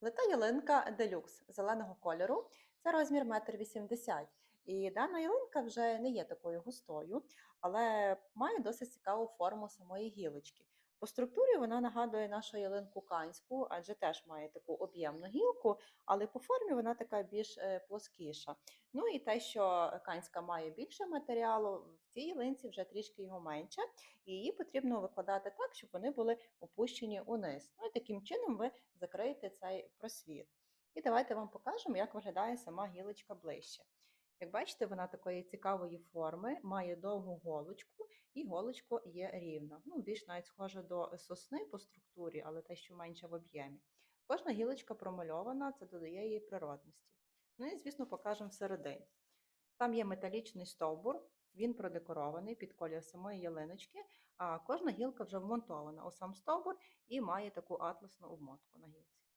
Лита ялинка делюкс зеленого кольору. Це розмір 1,80 м. І дана ялинка вже не є такою густою, але має досить цікаву форму самої гілочки. По структурі вона нагадує нашу ялинку канську, адже теж має таку об'ємну гілку, але по формі вона така більш е, плоскіша. Ну і те, що канська має більше матеріалу, в цій ялинці вже трішки його менше, і її потрібно викладати так, щоб вони були опущені униз. Ну і таким чином ви закриєте цей просвіт. І давайте вам покажемо, як виглядає сама гілочка ближче. Як бачите, вона такої цікавої форми, має довгу голочку, і голочка є рівна. Ну, більш навіть схожа до сосни по структурі, але те, що менше в об'ємі. Кожна гілочка промальована, це додає їй природності. Ну і, звісно, покажемо всередині. Там є металічний стовбур, він продекорований під колір самої ялиночки, а кожна гілка вже вмонтована у сам стовбур і має таку атласну обмотку на гілці.